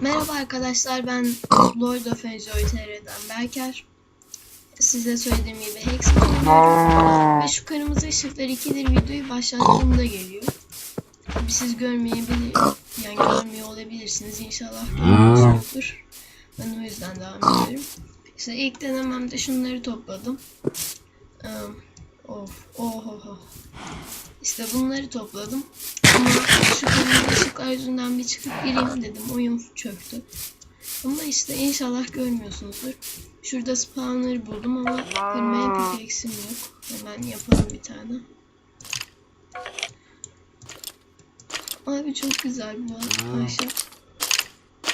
Merhaba arkadaşlar ben Lord of Enjoy TR'den Berker. Size söylediğim gibi Hex ve şu kırmızı ışıklar ikidir videoyu başlattığımda geliyor. Tabii siz görmeyebilir, yani görmüyor olabilirsiniz inşallah görmüşsünüzdür. Ben o yüzden devam ediyorum. İşte ilk denememde şunları topladım. Um, of, oh, oh. İşte bunları topladım. Ama şu kırmızı ışıklar yüzünden bir çıkıp gireyim dedim. Oyun çöktü. Ama işte inşallah görmüyorsunuzdur. Şurada spawner buldum ama kırmaya eksim yok. Hemen yapalım bir tane. Abi çok güzel bu ahşap.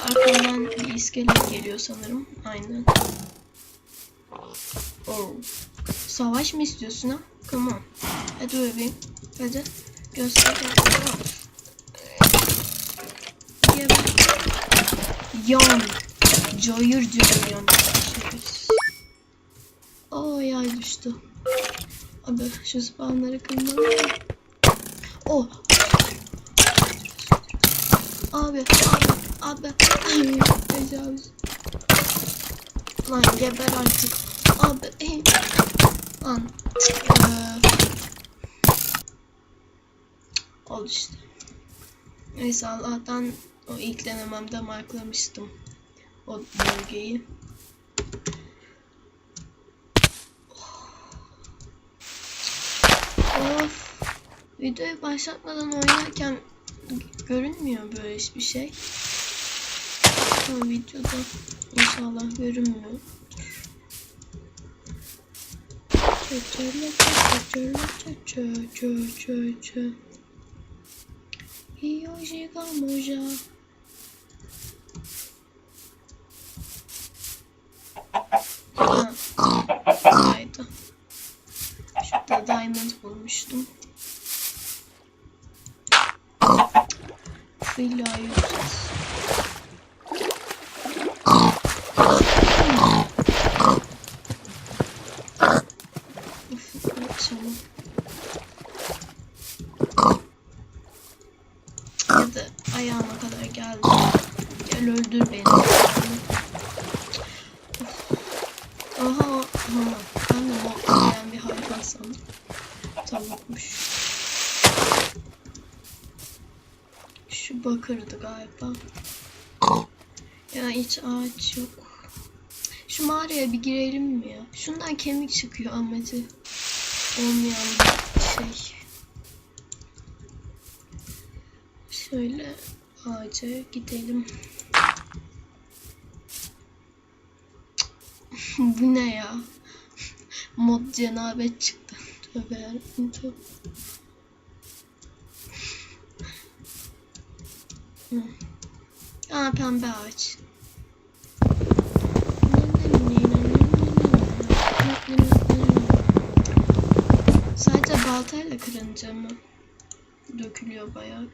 Arkamdan bir iskelet geliyor sanırım. Aynen. Oh. Savaş mı istiyorsun ha? Come on. Hadi bebeğim. Hadi. Göster. Ben. Yan. Cayır cayır yan. Aa yay düştü. Abi şu spawnları kırmalım. Oh. Abi, abi, abi. Ay, tecavüz. Lan geber artık. Abi, ey. Lan. Ee, oldu işte. Neyse Allah'tan o ilk denememde marklamıştım o bölgeyi. Of. Videoyu başlatmadan oynarken görünmüyor böyle hiçbir şey. Ama videoda inşallah görünmüyor. Hiyoshi. Ha, buradaydı. Şurada diamond bulmuştum. Villa yüzeceğiz. Şu bakırdı galiba. Ya hiç ağaç yok. Şu mağaraya bir girelim mi ya? Şundan kemik çıkıyor Ahmet'i. Olmayan bir şey. Şöyle ağaca gidelim. Bu ne ya? Mod cenabet çıktı. Tövbe yarabbim tövbe. Aa pembe ağaç. Sadece baltayla kırınca mı? Dökülüyor bayağı.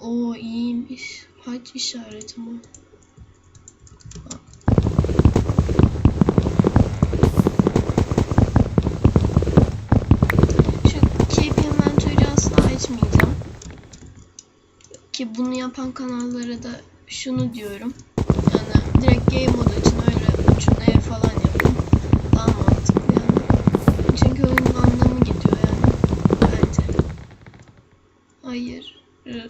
Oo iyiymiş. Haç işareti mi? Ki bunu yapan kanallara da şunu diyorum. Yani direkt game modu için öyle üçüne falan yapın. Daha mantıklı yani. Çünkü oyunun anlamı gidiyor yani. Bence. Hayır.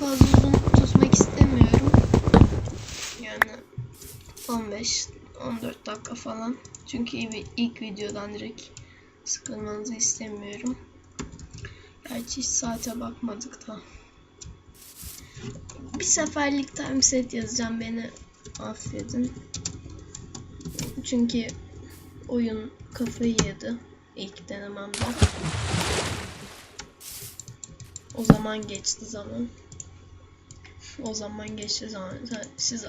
Fazla uzun tutmak istemiyorum. Yani 15 14 dakika falan. Çünkü ilk- videodan direkt sıkılmanızı istemiyorum. Gerçi hiç saate bakmadık da. Bir seferlik timeset yazacağım beni affedin. Çünkü oyun kafayı yedi ilk denememde. O zaman geçti zaman. O zaman geçti zaman. Siz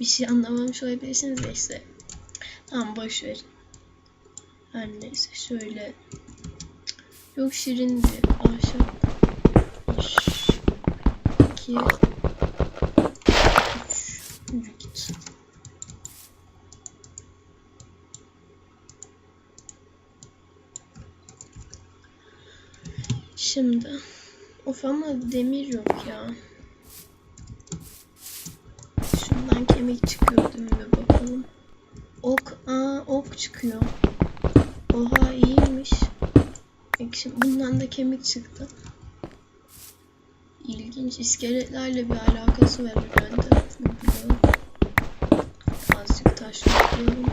bir şey anlamamış olabilirsiniz de işte. Tamam boş verin. Her neyse şöyle. Yok şirin bir ahşap. 2 3 Yürü git. Şimdi. Of ama demir yok ya. Şundan kemik çıkıyor değil mi? Bakalım. Ok, aa ok çıkıyor. Oha iyiymiş. Şimdi bundan da kemik çıktı. İlginç. iskeletlerle bir alakası var herhalde. Bilmiyorum. Azıcık taş topluyorum.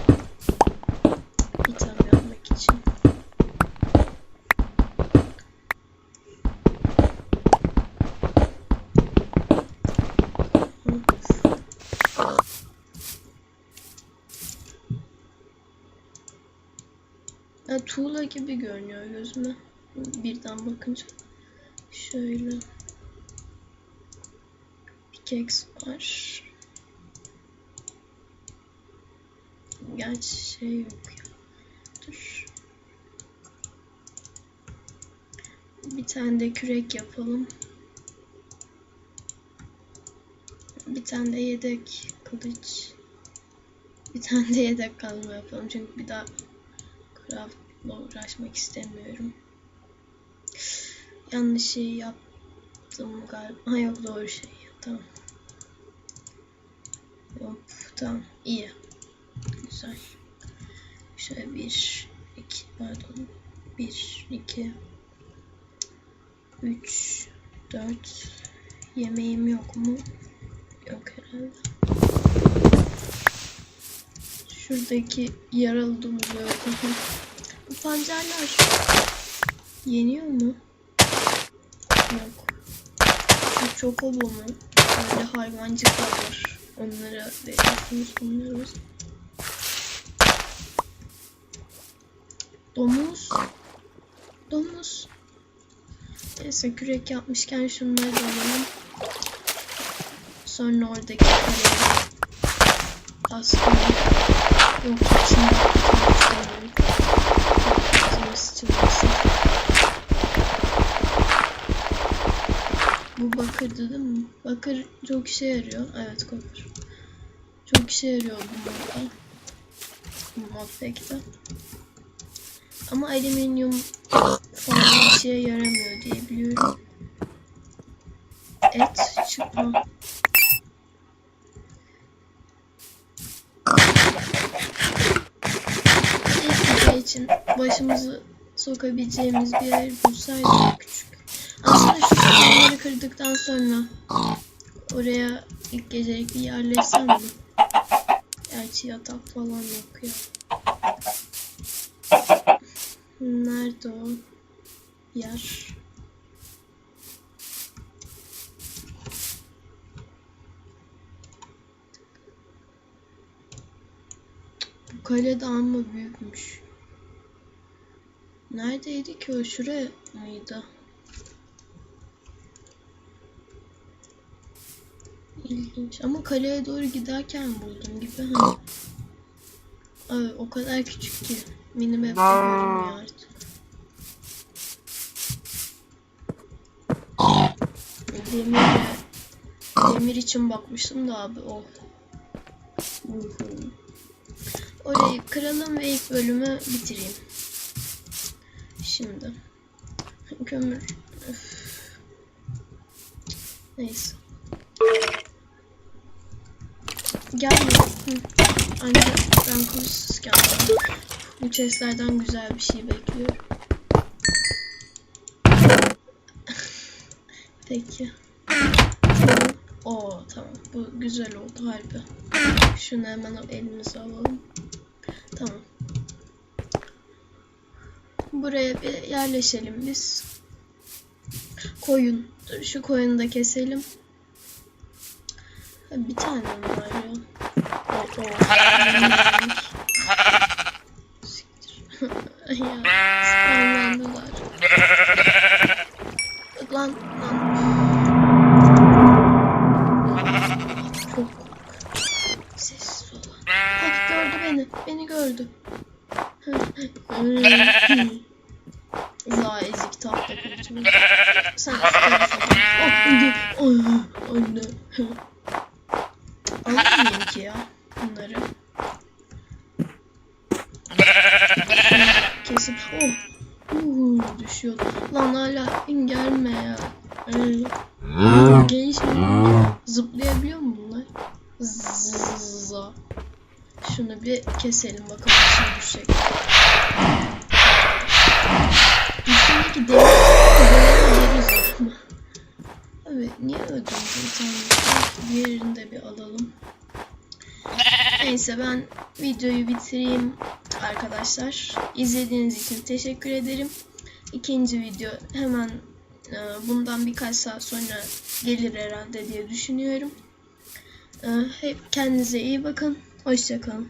Ya, tuğla gibi görünüyor gözüme. Birden bakınca. Şöyle. Pickaxe var. Gerçi şey yok ya. Dur. Bir tane de kürek yapalım. Bir tane de yedek kılıç. Bir tane de yedek kazma yapalım çünkü bir daha craftla uğraşmak istemiyorum. Yanlış şey yaptım galiba. Ha yok doğru şey. Tamam. Hop tamam iyi. Güzel. Şöyle bir, iki, pardon. Bir, iki, üç, dört. Yemeğim yok mu? Yok herhalde. Şuradaki yaralı domuzu yok. Bu pancarlar yeniyor mu? Yok. Bu çokobo mu? Böyle hayvancıklar var. Onlara veriyorsunuz bunları. Domuz. Domuz. Neyse kürek yapmışken şunları da alalım. Sonra oradaki kalemi aslında Bu bakırdı değil mi? Bakır çok işe yarıyor. Evet kopar. Çok işe yarıyor bu modda. Bu modpack'te. Ama alüminyum falan bir şeye yaramıyor diye biliyorum. Et çıkma. İlk video için başımızı sokabileceğimiz bir yer bulsaydık küçük. Aslında şu şunları kırdıktan sonra oraya ilk gecelik bir yerleşsem mi? Gerçi yatak falan yok ya. Nerede o yer? Bu kale de amma büyükmüş. Neredeydi ki o? Şuraya mıydı? İlginç. Ama kaleye doğru giderken buldum gibi. Ha. Ay, o kadar küçük ki. Minimap'te görünmüyor artık. Demir, demir için bakmıştım da abi. Uhu. Orayı kıralım ve ilk bölümü bitireyim. Şimdi. Kömür. Neyse. Gel ya. Hı. Anne ben kılıçsız geldim. Bu chestlerden güzel bir şey bekliyorum. Peki. Oo tamam. Bu güzel oldu harbi. Şunu hemen elimize alalım. Tamam. Buraya bir yerleşelim biz. Koyun. Dur şu koyunu da keselim. Bir tane var ya? O, o. Siktir. Lan lan. Çok sessiz. Bak gördü beni. Beni gördü. Za ezik tahta kılıcımı. Sen Oh, öldü. Ay, anne. Alayım ki ya bunları. Kesin. Oh. Uuu. düşüyordu. Lan hala gelme ya. Ay. Genç Zıplayabiliyor mu bunlar? Zıza. Şunu bir keselim bakalım içine düşecek. Demir geri zıplama. Abi niye öldürdün sen? Diğerini de bir alalım. Neyse ben videoyu bitireyim arkadaşlar. İzlediğiniz için teşekkür ederim. İkinci video hemen e, bundan birkaç saat sonra gelir herhalde diye düşünüyorum. E, hep kendinize iyi bakın. Hoşçakalın.